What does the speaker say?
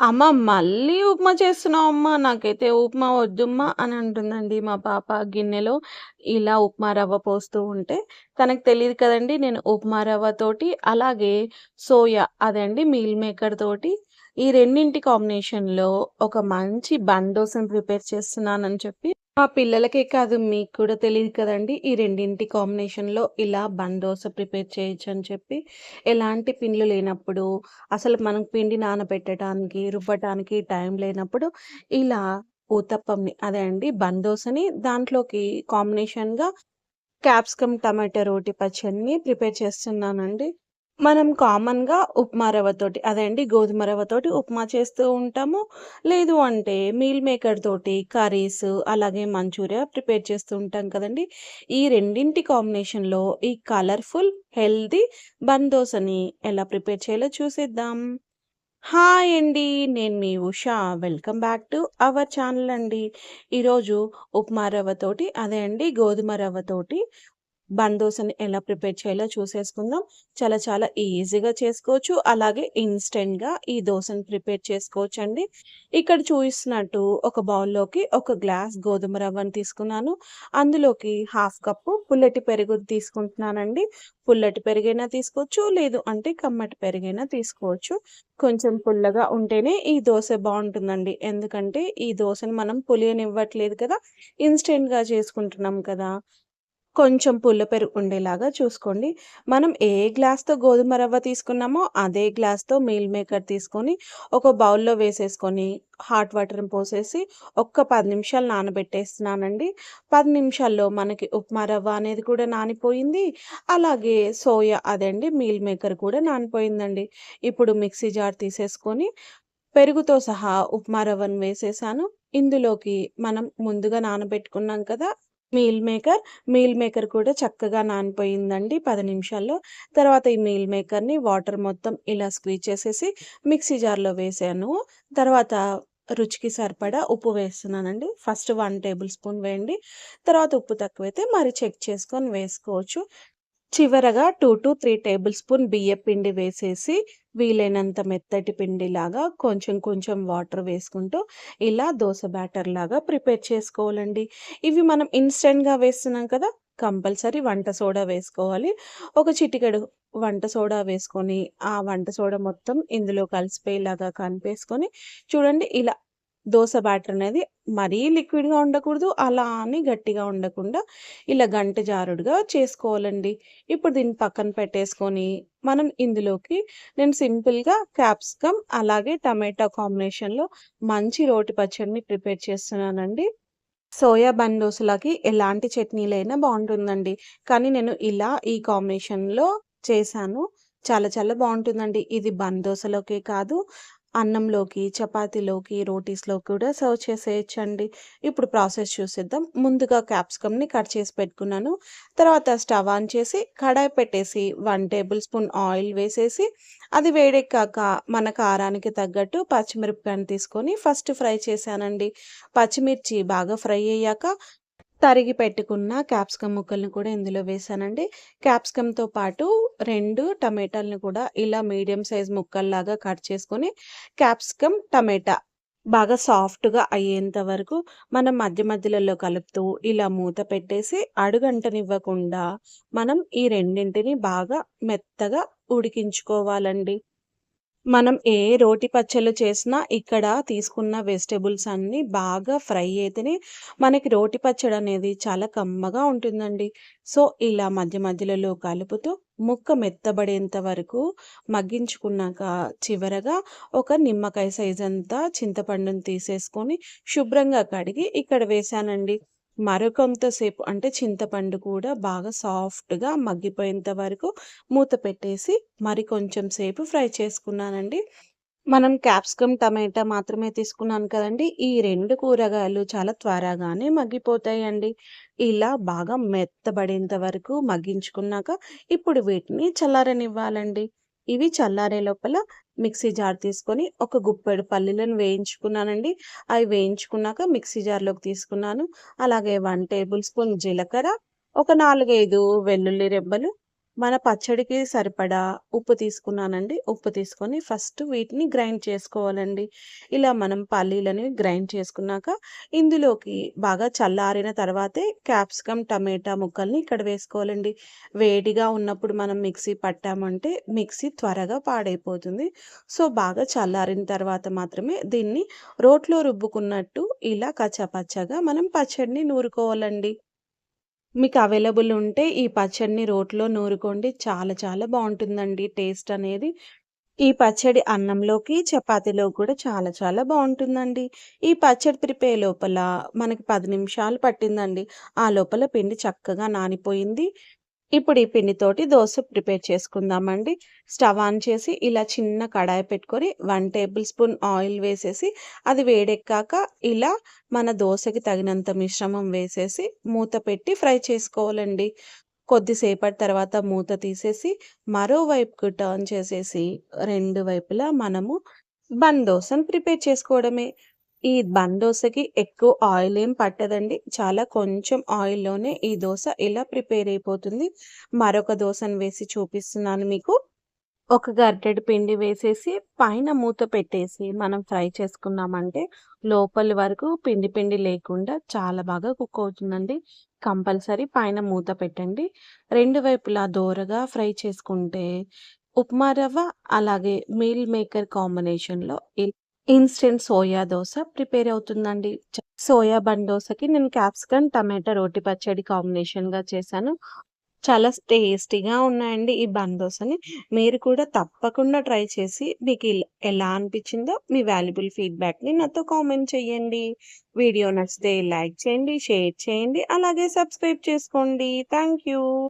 అమ్మ మళ్ళీ ఉప్మా చేస్తున్నావమ్మా, నాకైతే ఉప్మా వద్దుమ్మా అని అంటుందండి మా పాప గిన్నెలో. ఇలా ఉప్మా రవ్వ పోస్తూ ఉంటే, తనకు తెలియదు కదండీ నేను ఉప్మా రవ్వతోటి అలాగే సోయా అదండి మీల్ మేకర్ తోటి ఈ రెండింటి కాంబినేషన్‌లో ఒక మంచి బండోసం ప్రిపేర్ చేస్తున్నానని చెప్పి మా పిల్లలకే కాదు మీకు కూడా తెలియదు కదండి ఈ రెండింటి కాంబినేషన్‌లో ఇలా బందోస ప్రిపేర్ చేయొచ్చు అని చెప్పి. ఎలాంటి పిండ్లు లేనప్పుడు, అసలు మనం పిండి నానబెట్టడానికి, రుబ్బటానికి టైం లేనప్పుడు ఇలా ఊతప్పంని అదే అండి బందోసని దాంట్లోకి కాంబినేషన్‌గా క్యాప్సికమ్ టమాటో రోటి పచ్చడిని ప్రిపేర్ చేస్తున్నానండి. మనం కామన్‌గా ఉప్మా రవ్వతోటి అదే అండి గోధుమ రవ్వతోటి ఉప్మా చేస్తూ ఉంటాము. లేదు అంటే మీల్ మేకర్ తోటి కర్రీస్ అలాగే మంచూరియా ప్రిపేర్ చేస్తూ ఉంటాం కదండి ఈ రెండింటి కాంబినేషన్‌లో ఈ కలర్‌ఫుల్, హెల్దీ బన్ దోసని ఎలా ప్రిపేర్ చేయాలో చూసేద్దాం. హాయ్ అండి. నేను మీ Usha. Welcome back to our channel అండి. ఈరోజు ఉప్మా రవ్వతోటి అదే అండి గోధుమ రవ్వతోటి బన్ ఎలా ప్రిపేర్ చేయాలో చూసేసుకుందాం. చాలా చాలా ఈజీగా చేసుకోవచ్చు. అలాగే ఇన్స్టెంట్గా ఈ దోశని ప్రిపేర్ చేసుకోవచ్చు అండి ఇక్కడ చూపిస్తున్నట్టు ఒక బౌల్‌లోకి ఒక గ్లాస్ గోధుమ రవ్వని తీసుకున్నాను. అందులోకి హాఫ్ కప్పు పుల్లటి పెరుగు తీసుకుంటున్నానండి. పుల్లటి పెరుగైనా తీసుకోవచ్చు. లేదు అంటే కమ్మటి పెరుగైనా తీసుకోవచ్చు. కొంచెం పుల్లగా ఉంటేనే ఈ దోశ బాగుంటుందండి ఎందుకంటే ఈ దోశని మనం పులియనివ్వట్లేదు కదా! ఇన్స్టెంట్గా చేసుకుంటున్నాం కదా! కొంచెం పుల్ల పెరుగు ఉండేలాగా చూసుకోండి. మనం ఏ గ్లాస్‌తో గోధుమ రవ్వ తీసుకున్నామో అదే గ్లాస్‌తో మీల్ మేకర్ తీసుకొని ఒక బౌల్‌లో వేసేసుకొని హాట్ వాటర్‌ని పోసేసి ఒక్క పది నిమిషాలు నానబెట్టేస్తున్నానండి. పది నిమిషాల్లో మనకి ఉప్మా రవ్వ అనేది కూడా నానిపోయింది. అలాగే సోయా అదండి మీల్ మేకర్ కూడా నానిపోయిందండి. ఇప్పుడు మిక్సీ జార్ తీసేసుకొని పెరుగుతో సహా ఉప్మా రవ్వను వేసేసాను. ఇందులోకి మనం ముందుగా నానబెట్టుకున్నాం కదా! మీల్ మేకర్, మీల్ మేకర్ కూడా చక్కగా నానిపోయిందండి పది నిమిషాల్లో. తర్వాత ఈ మీల్ మేకర్‌ని వాటర్ మొత్తం ఇలా స్క్వీజ్ చేసేసి మిక్సీ జార్‌లో వేసాను. తర్వాత రుచికి సరిపడా ఉప్పు వేస్తున్నానండి. ఫస్ట్ వన్ టేబుల్ స్పూన్ వేయండి. తర్వాత ఉప్పు తక్కువైతే మరి చెక్ చేసుకొని వేసుకోవచ్చు. చివరగా 2-3 టేబుల్ స్పూన్ బియ్యపిండి వేసేసి వీలైనంత మెత్తటి పిండిలాగా కొంచెం కొంచెం వాటర్ వేసుకుంటూ ఇలా దోశ బ్యాటర్ లాగా ప్రిపేర్ చేసుకోవాలండి. ఇవి మనం ఇన్‌స్టంట్‌గా వేస్తున్నాం కదా! కంపల్సరీ వంట సోడా వేసుకోవాలి. ఒక చిటికెడు వంట సోడా వేసుకొని, ఆ వంట సోడా మొత్తం ఇందులో కలిసిపోయేలాగా కలిపేసుకొని చూడండి ఇలా దోస బ్యాటర్ అనేది మరీ లిక్విడ్‌గా ఉండకూడదు. అలా అని గట్టిగా ఉండకుండా ఇలా గంట జారుడుగా చేసుకోవాలండి. ఇప్పుడు దీన్ని పక్కన పెట్టేసుకొని మనం ఇందులోకి నేను సింపుల్‌గా క్యాప్సికమ్ అలాగే టమాటా కాంబినేషన్‌లో మంచి రోటి పచ్చడిని ప్రిపేర్ చేస్తున్నానండి. సోయా బన్ దోసలకి ఎలాంటి చట్నీలైనా బాగుంటుందండి కానీ నేను ఇలా ఈ కాంబినేషన్‌లో చేశాను. చాలా చాలా బాగుంటుందండి ఇది బన్ దోశలోకే కాదు అన్నంలోకి, చపాతీలోకి, రోటీస్‌లోకి కూడా సర్వ్ చేసేయొచ్చండి. ఇప్పుడు ప్రాసెస్ చూసేద్దాం. ముందుగా క్యాప్సికమ్‌ని కట్ చేసి పెట్టుకున్నాను. తర్వాత స్టవ్ ఆన్ చేసి కడాయి పెట్టేసి వన్ టేబుల్ స్పూన్ ఆయిల్ వేసేసి అది వేడెక్కాక మన కారానికి తగ్గట్టు పచ్చిమిరపకాయని తీసుకొని ఫస్ట్ ఫ్రై చేశానండి. పచ్చిమిర్చి బాగా ఫ్రై అయ్యాక తరిగి పెట్టుకున్న క్యాప్సికమ్ ముక్కల్ని కూడా ఇందులో వేసానండి క్యాప్సికమ్‌తో పాటు రెండు టమాటాలను కూడా ఇలా మీడియం సైజ్ ముక్కల్లాగా కట్ చేసుకొని క్యాప్సికమ్, టమాటా బాగా సాఫ్ట్‌గా అయ్యేంత వరకు మనం మధ్య మధ్యలలో కలుపుతూ ఇలా మూత పెట్టేసి అడుగంటనివ్వకుండా మనం ఈ రెండింటిని బాగా మెత్తగా ఉడికించుకోవాలండి. మనం ఏ రోటి పచ్చళ్ళు చేసినా ఇక్కడ తీసుకున్న వెజిటేబుల్స్ అన్నీ బాగా ఫ్రై అయితేనే మనకి రోటి పచ్చడి అనేది చాలా కమ్మగా ఉంటుందండి. సో, ఇలా మధ్య మధ్యలో కలుపుతూ ముక్క మెత్తబడేంత వరకు మగ్గించుకున్నాక చివరగా ఒక నిమ్మకాయ సైజంతా చింతపండుని తీసేసుకొని శుభ్రంగా కడిగి ఇక్కడ వేశానండి. మరొకంతసేపు అంటే చింతపండు కూడా బాగా సాఫ్ట్‌గా మగ్గిపోయేంత వరకు మూత పెట్టేసి మరి కొంచెం సేపు ఫ్రై చేసుకున్నానండి. మనం క్యాప్సికమ్, టమాటా మాత్రమే తీసుకున్నాను కదండి ఈ రెండు కూరగాయలు చాలా త్వరగానే మగ్గిపోతాయండి. ఇలా బాగా మెత్తబడేంత వరకు మగ్గించుకున్నాక ఇప్పుడు వీటిని చల్లారనివ్వాలండి. ఇవి చల్లారే లోపల మిక్సీ జార్ తీసుకొని ఒక గుప్పెడు పల్లీలను వేయించుకున్నానండి. అవి వేయించుకున్నాక మిక్సీ జార్‌లోకి తీసుకున్నాను. అలాగే వన్ టేబుల్ స్పూన్ జీలకర్ర, ఒక 4, 5 వెల్లుల్లి రెబ్బలు, మన పచ్చడికి సరిపడా ఉప్పు తీసుకున్నానండి. ఉప్పు తీసుకొని ఫస్ట్ వీటిని గ్రైండ్ చేసుకోవాలండి. ఇలా మనం పల్లీలని గ్రైండ్ చేసుకున్నాక ఇందులోకి బాగా చల్లారిన తర్వాతే క్యాప్సికమ్, టమాటా ముక్కల్ని ఇక్కడ వేసుకోవాలండి. వేడిగా ఉన్నప్పుడు మనం మిక్సీ పట్టామంటే మిక్సీ త్వరగా పాడైపోతుంది. సో, బాగా చల్లారిన తర్వాత మాత్రమే దీన్ని రోట్లో రుబ్బుకున్నట్టు ఇలా కచ్చపచ్చగా మనం పచ్చడిని నూరుకోవాలండి. మీకు అవైలబుల్ ఉంటే ఈ పచ్చడిని రోట్లో నూరుకోండి. చాలా చాలా బాగుంటుందండి టేస్ట్ అనేది. ఈ పచ్చడి అన్నంలోకి, చపాతీలో కూడా చాలా చాలా బాగుంటుందండి ఈ పచ్చడి ప్రిపేర్ లోపల మనకి పది నిమిషాలు పట్టిందండి. ఆ లోపల పిండి చక్కగా నానిపోయింది. ఇప్పుడు ఈ పిండితోటి దోశ ప్రిపేర్ చేసుకుందామండి. స్టవ్ ఆన్ చేసి ఇలా చిన్న కడాయి పెట్టుకొని వన్ టేబుల్ స్పూన్ ఆయిల్ వేసేసి అది వేడెక్కాక ఇలా మన దోశకి తగినంత మిశ్రమం వేసేసి మూత పెట్టి ఫ్రై చేసుకోవాలండి. కొద్దిసేపటి తర్వాత మూత తీసేసి మరోవైపుకు టర్న్ చేసేసి రెండు వైపులా మనము బన్ దోశను ప్రిపేర్ చేసుకోవడమే. ఈ బందోసకి ఎక్కువ ఆయిల్ ఏం పట్టదండి. చాలా కొంచెం ఆయిల్‌లోనే ఈ దోశ ఇలా ప్రిపేర్ అయిపోతుంది. మరొక దోశను వేసి చూపిస్తున్నాను మీకు. ఒక గరిటెడు పిండి వేసేసి పైన మూత పెట్టేసి మనం ఫ్రై చేసుకున్నామంటే లోపలి వరకు పిండి పిండి లేకుండా చాలా బాగా కుక్ అవుతుందండి. కంపల్సరీ పైన మూత పెట్టండి. రెండు వైపులా దోరగా ఫ్రై చేసుకుంటే ఉప్మా రవ్వ అలాగే మీల్ మేకర్ కాంబినేషన్‌లో ఇన్స్టెంట్ సోయా దోశ ప్రిపేర్ అవుతుందండి. సోయా బన్ దోసకి నేను క్యాప్సికమ్, టమాటా రోటి పచ్చడి కాంబినేషన్‌గా చేశాను. చాలా టేస్టీగా ఉన్నాయండి ఈ బన్ దోశని మీరు కూడా తప్పకుండా ట్రై చేసి మీకు ఎలా అనిపించిందో మీ వాల్యుబుల్ ఫీడ్‌బ్యాక్‌ని నాతో కామెంట్ చేయండి. వీడియో నచ్చితే లైక్ చేయండి, షేర్ చేయండి, అలాగే సబ్స్క్రైబ్ చేసుకోండి. Thank you.